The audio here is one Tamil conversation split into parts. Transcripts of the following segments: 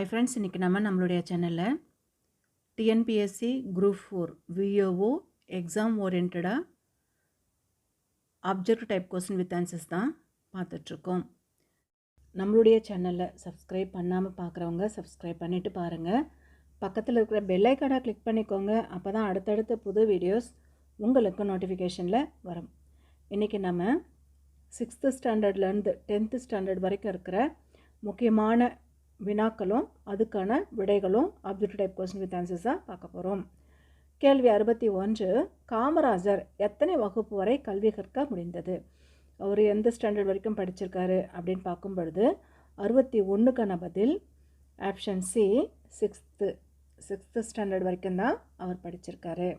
ஐ ஃப்ரெண்ட்ஸ் இன்றைக்கி நம்ம நம்மளுடைய சேனலில் TNPSC group four VAO exam ஓரியன்டாக object type question with answers தான் பார்த்துட்ருக்கோம். நம்மளுடைய சேனலில் சப்ஸ்கிரைப் பண்ணாமல் பார்க்குறவங்க சப்ஸ்கிரைப் பண்ணிவிட்டு பாருங்கள் பக்கத்தில் இருக்கிற பெல் கிளிக் பண்ணிக்கோங்க. அப்போ தான் அடுத்தடுத்த புது வீடியோஸ் உங்களுக்கு நோட்டிஃபிகேஷனில் வரும். இன்றைக்கி நம்ம சிக்ஸ்த்து ஸ்டாண்டர்ட்லேருந்து டென்த்து ஸ்டாண்டர்ட் வரைக்கும் இருக்கிற முக்கியமான வினாக்களும் அதுக்கான விடைகளும் ஆப்ஜெக்ட் டைப் கொஸ்டின் வித் ஆன்சர்ஸாக பார்க்க போகிறோம் கேள்வி அறுபத்தி ஒன்று காமராஜர் எத்தனை வகுப்பு வரை கல்வி கற்க முடிந்தது? அவர் எந்த ஸ்டாண்டர்ட் வரைக்கும் படிச்சிருக்காரு அப்படின்னு பார்க்கும் பொழுது அறுபத்தி ஒன்றுக்கான பதில் option C sixth sixth standard வரைக்கும் தான் அவர் படிச்சிருக்காரு.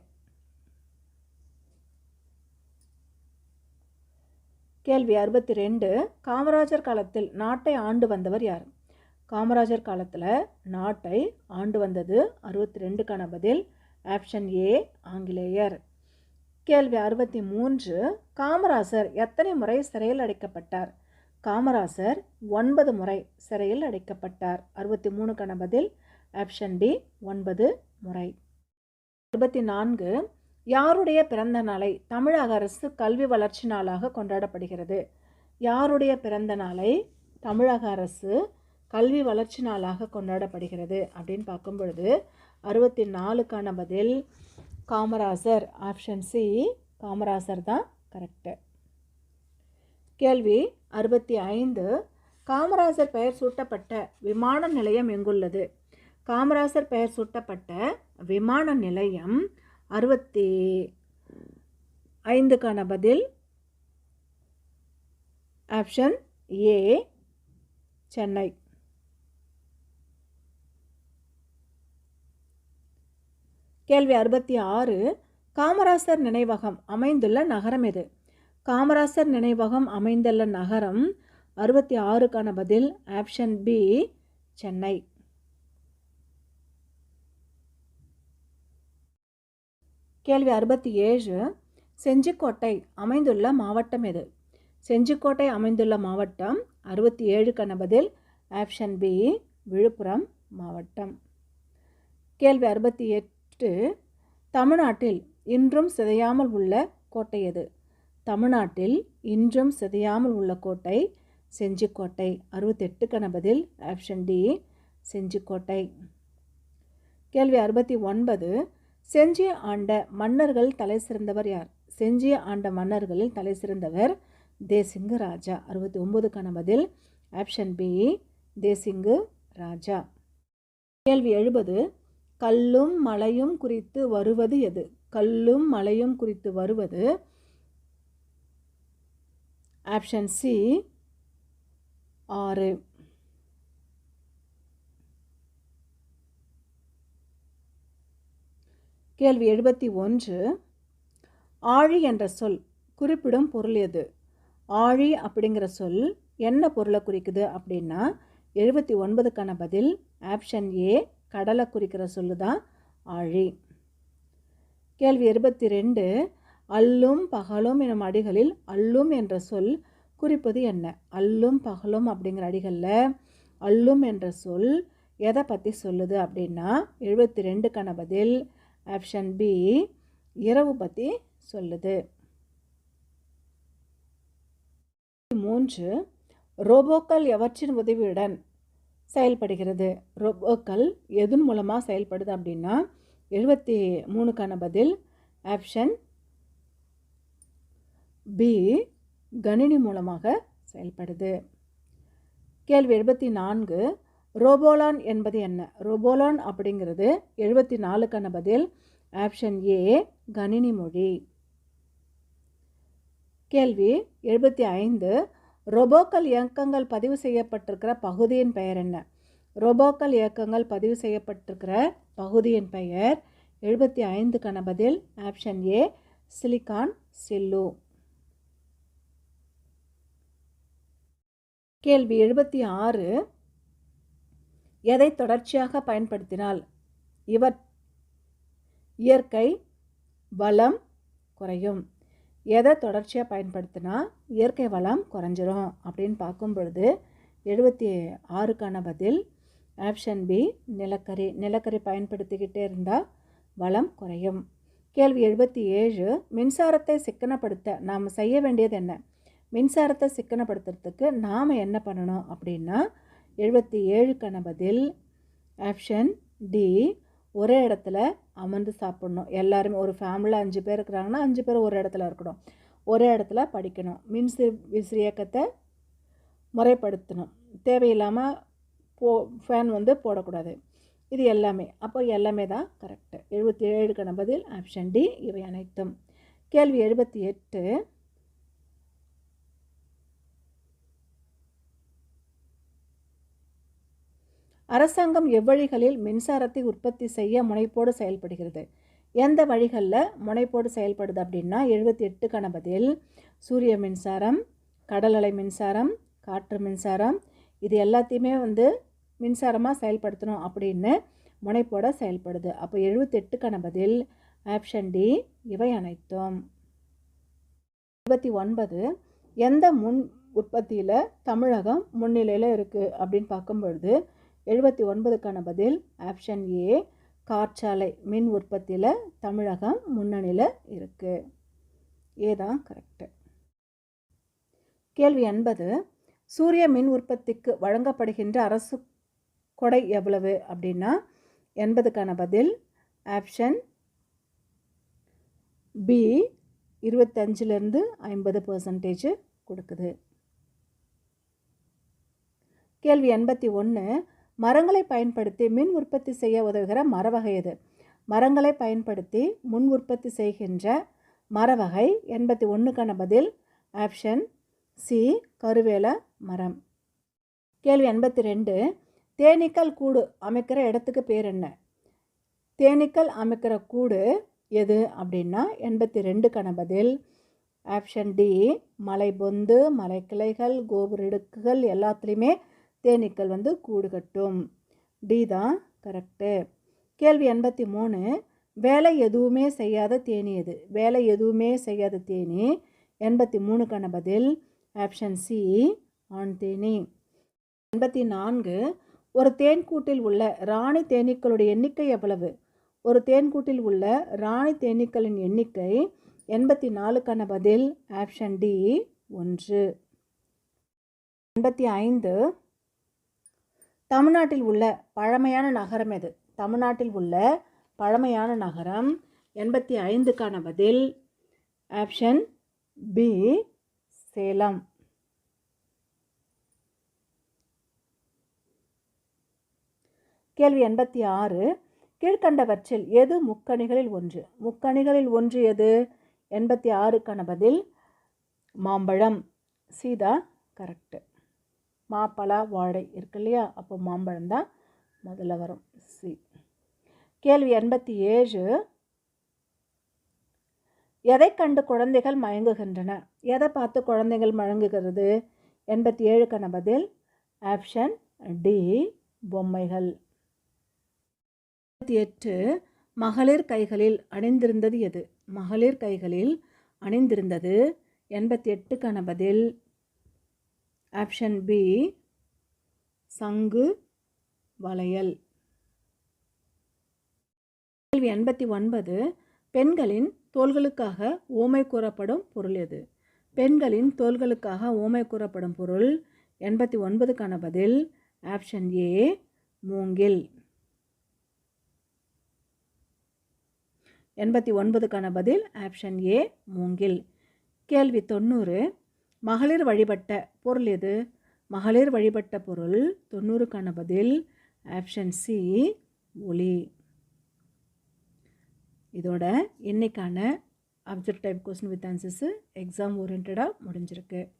கேள்வி அறுபத்தி ரெண்டு காமராஜர் காலத்தில் நாட்டை ஆண்டு வந்தவர் யார்? காமராஜர் காலத்தில் நாட்டை ஆண்டு வந்தது அறுபத்தி ரெண்டுக்கான பதில் ஆப்ஷன் ஏ ஆங்கிலேயர். கேள்வி அறுபத்தி மூன்று காமராசர் எத்தனை முறை சிறையில் அடைக்கப்பட்டார்? காமராசர் ஒன்பது முறை சிறையில் அடைக்கப்பட்டார். அறுபத்தி மூணுக்கான பதில் ஆப்ஷன் டி ஒன்பது முறை. அறுபத்தி நான்கு யாருடைய பிறந்த நாளை தமிழக அரசு கல்வி வளர்ச்சி நாளாக கொண்டாடப்படுகிறது? யாருடைய பிறந்த நாளை தமிழக அரசு கல்வி வளர்ச்சி நாளாக கொண்டாடப்படுகிறது அப்படின்னு பார்க்கும் பொழுது அறுபத்தி நாலுக்கான பதில் காமராசர் ஆப்ஷன் சி காமராசர் தான் கரெக்டு கேள்வி அறுபத்தி ஐந்து. காமராசர் பெயர் சூட்டப்பட்ட விமான நிலையம் எங்குள்ளது? காமராசர் பெயர் சூட்டப்பட்ட விமான நிலையம் அறுபத்தி ஐந்துக்கான பதில் ஆப்ஷன் ஏ சென்னை. கேள்வி அறுபத்தி ஆறு. காமராசர் நினைவகம் அமைந்துள்ள நகரம் எது? காமராசர் நினைவகம் அமைந்துள்ள நகரம் அறுபத்தி ஆறுக்கான பதில் ஆப்ஷன் பி சென்னை. கேள்வி அறுபத்தி ஏழு. செஞ்சிக்கோட்டை அமைந்துள்ள மாவட்டம் எது? செஞ்சிக்கோட்டை அமைந்துள்ள மாவட்டம் அறுபத்தி ஏழுக்கான பதில் ஆப்ஷன் பி விழுப்புரம் மாவட்டம். கேள்வி அறுபத்தி எட்டு. தமிழ்நாட்டில் இன்றும் சிதையாமல் உள்ள கோட்டை எது? தமிழ்நாட்டில் இன்றும் சிதையாமல் உள்ள கோட்டை செஞ்சிக்கோட்டை. அறுபத்தெட்டு கணபதில் ஆப்ஷன் டி செஞ்சிக்கோட்டை. கேள்வி அறுபத்தி ஒன்பது. செஞ்சி ஆண்ட மன்னர்கள் தலை சிறந்தவர் யார்? செஞ்சி ஆண்ட மன்னர்களில் தலை சிறந்தவர் தேசிங்கு ராஜா. அறுபத்தி ஒன்பது கணபதில் ஆப்ஷன் பி தேசிங்கு ராஜா. கேள்வி எழுபது. கல்லும் மலையும் குறித்து வருவது எது? கல்லும் மலையும் குறித்து வருவது ஆப்ஷன் சி ஆறு. கேள்வி எழுபத்தி ஒன்று. ஆழி என்ற சொல் குறிப்பிடும் பொருள் எது? ஆழி அப்படிங்கிற சொல் என்ன பொருளை குறிக்குது அப்படின்னா எழுபத்தி ஒன்பதுக்கான பதில் ஆப்ஷன் ஏ கடலை குறிக்கிற சொல்லு தான் ஆழி. கேள்வி இருபத்தி ரெண்டு அல்லும் பகலும் எனும் அடிகளில் அல்லும் என்ற சொல் குறிப்பது என்ன? அல்லும் பகலும் அப்படிங்கிற அடிகளில் அல்லும் என்ற சொல் எதை பற்றி சொல்லுது? அப்படின்னா எழுபத்தி ரெண்டுக்கான பதில் ஆப்ஷன் பி இரவு பற்றி சொல்லுது. மூன்று ரோபோக்கள் எவற்றின் உதவியுடன் செயல்படுகிறது. ரொபோக்கள் எதன் மூலமாக செயல்படுது அப்படின்னா எழுபத்தி மூணுக்கான பதில் ஆப்ஷன் பி கணினி மூலமாக செயல்படுது. கேள்வி எழுபத்தி நான்கு ரோபோலான் என்பது என்ன? ரோபோலான் அப்படிங்கிறது எழுபத்தி நாலுக்கான பதில் ஆப்ஷன் ஏ கணினி மொழி. கேள்வி எழுபத்தி ஐந்து ரொபோக்கள் இயக்கங்கள் பதிவு செய்யப்பட்டிருக்கிற பகுதியின் பெயர் என்ன? ரொபோக்கள் இயக்கங்கள் பதிவு செய்யப்பட்டிருக்கிற பகுதியின் பெயர் எழுபத்தி ஐந்துக்கான பதில் ஆப்ஷன் ஏ சிலிகான் சில்லு. கேள்வி எழுபத்தி ஆறு. எதை தொடர்ச்சியாக பயன்படுத்தினால் இவர் இயற்கை வளம் குறையும். எதை தொடர்ச்சியாக பயன்படுத்தினா இயற்கை வளம் குறைஞ்சிரும் அப்படின்னு பார்க்கும் பொழுது எழுபத்தி ஆறுக்கான பதில் ஆப்ஷன் பி நிலக்கரி. நிலக்கரி பயன்படுத்திக்கிட்டே இருந்தால் வளம் குறையும். கேள்வி எழுபத்தி ஏழு மின்சாரத்தை சிக்கனப்படுத்த நாம் செய்ய வேண்டியது என்ன? மின்சாரத்தை சிக்கனப்படுத்துறதுக்கு நாம் என்ன பண்ணணும் அப்படின்னா எழுபத்தி ஏழுக்கான பதில் ஆப்ஷன் டி ஒரே இடத்துல அமர்ந்து சாப்பிடணும். எல்லாருமே ஒரு ஃபேமிலியில் அஞ்சு பேர் இருக்கிறாங்கன்னா அஞ்சு பேர் ஒரு இடத்துல இருக்கணும். ஒரே இடத்துல படிக்கணும். மின்சிறு விசிறியக்கத்தை முறைப்படுத்தணும். தேவையில்லாமல் போ ஃபேன் வந்து போடக்கூடாது. இது எல்லாமே. அப்போ எல்லாமே தான் கரெக்டு எழுபத்தி ஏழுக்கான பதில். ஆப்ஷன் டி இவை அனைத்தும். கேள்வி எழுபத்தி எட்டு. அரசாங்கம் எவ்வழிகளில் மின்சாரத்தை உற்பத்தி செய்ய முனைப்போடு செயல்படுகிறது? எந்த வழிகளில் முனைப்போடு செயல்படுது அப்படின்னா எழுபத்தி எட்டுக்கான பதில் சூரிய மின்சாரம் கடல் அலை மின்சாரம் காற்று மின்சாரம் இது எல்லாத்தையுமே வந்து மின்சாரமாக செயல்படுத்தணும் அப்படின்னு முனைப்போட செயல்படுது. அப்போ எழுபத்தெட்டுக்கான பதில் ஆப்ஷன் டி இவை அனைத்தும். இருபத்தி ஒன்பது எந்த முன் உற்பத்தியில் தமிழகம் முன்னிலையில் இருக்குது அப்படின்னு பார்க்கும் பொழுது எழுபத்தி ஒன்பதுக்கான பதில் ஆப்ஷன் ஏ காற்றாலை மின் உற்பத்தியில் தமிழகம் முன்னணியில் இருக்குது ஏ தான் கரெக்டு கேள்வி எண்பது சூரிய மின் உற்பத்திக்கு வழங்கப்படுகின்ற அரசு கொடை எவ்வளவு அப்படின்னா எண்பதுக்கான பதில் ஆப்ஷன் பி இருபத்தஞ்சிலேருந்து ஐம்பது பர்சன்டேஜ் கொடுக்குது. கேள்வி எண்பத்தி ஒன்று மரங்களை பயன்படுத்தி மின் உற்பத்தி செய்ய உதவுகிற மரவகை எது மரங்களை பயன்படுத்தி முன் உற்பத்தி செய்கின்ற மரவகை எண்பத்தி ஒன்றுக்கான பதில் ஆப்ஷன் சி கருவேல மரம். கேள்வி எண்பத்தி ரெண்டு. தேனீக்கள் கூடு அமைக்கிற இடத்துக்கு பேர் என்ன? தேனீக்கள் அமைக்கிற கூடு எது அப்படின்னா எண்பத்தி ரெண்டுக்கான பதில் ஆப்ஷன் டி மலை பொந்து மலை கிளைகள் கோபுர இடுக்குகள் எல்லாத்துலேயுமே தேனீக்கள் வந்து கூடு கட்டும் டி தான் கரெக்டு கேள்வி எண்பத்தி மூணு. வேலை எதுவுமே செய்யாத தேனி எது? வேலை எதுவுமே செய்யாத தேனி. எண்பத்தி மூணுக்கான பதில் ஆப்ஷன் சி ஆண் தேனி. எண்பத்தி நான்கு. ஒரு தேன்கூட்டில் உள்ள ராணி தேனீக்களுடைய எண்ணிக்கை எவ்வளவு? ஒரு தேன்கூட்டில் உள்ள ராணி தேனீக்களின் எண்ணிக்கை எண்பத்தி நாலுக்கான பதில் ஆப்ஷன் டி ஒன்று. எண்பத்தி ஐந்து. தமிழ்நாட்டில் உள்ள பழமையான நகரம் எது? தமிழ்நாட்டில் உள்ள பழமையான நகரம் எண்பத்தி ஐந்துக்கான பதில் ஆப்ஷன் பி சேலம். கேள்வி எண்பத்தி ஆறு கீழ்கண்டவற்றில் எது முக்கணிகளில் ஒன்று? முக்கணிகளில் ஒன்று எது? எண்பத்தி ஆறுக்கான பதில் மாம்பழம். சீதா கரெக்டு மாப்பழா வாழை இருக்கு இல்லையா? அப்போ மாம்பழம் தான் முதல்ல வரும். சி. கேள்வி எண்பத்தி ஏழு. எதை கண்டு குழந்தைகள் மயங்குகின்றன? எதை பார்த்து குழந்தைகள் மயங்குகிறது? எண்பத்தி ஏழுக்கான பதில் ஆப்ஷன் டி பொம்மைகள். எண்பத்தி எட்டு. மகளிர் கைகளில் அணிந்திருந்தது எது? மகளிர் கைகளில் அணிந்திருந்தது எண்பத்தி எட்டுக்கான பதில் ஆப்ஷன் பி சங்கு வளையல். கேள்வி எண்பத்தி ஒன்பது பெண்களின் தோள்களுக்காக ஓமை கூறப்படும் பொருள் எது? பெண்களின் தோள்களுக்காக ஓமை கூறப்படும் பொருள் எண்பத்தி ஒன்பதுக்கான பதில் ஆப்ஷன் ஏ மூங்கில். எண்பத்தி ஒன்பதுக்கான பதில் ஆப்ஷன் ஏ மூங்கில். கேள்வி தொண்ணூறு மகளிர் வழிபட்ட பொருள் எது? மகளிர் வழிபட்ட பொருள் தொண்ணூறுக்கான பதில் ஆப்ஷன் சி ஒளி. இதோட இன்னைக்கான object question with answers exam ஓரியன்டாக முடிஞ்சிருக்கு.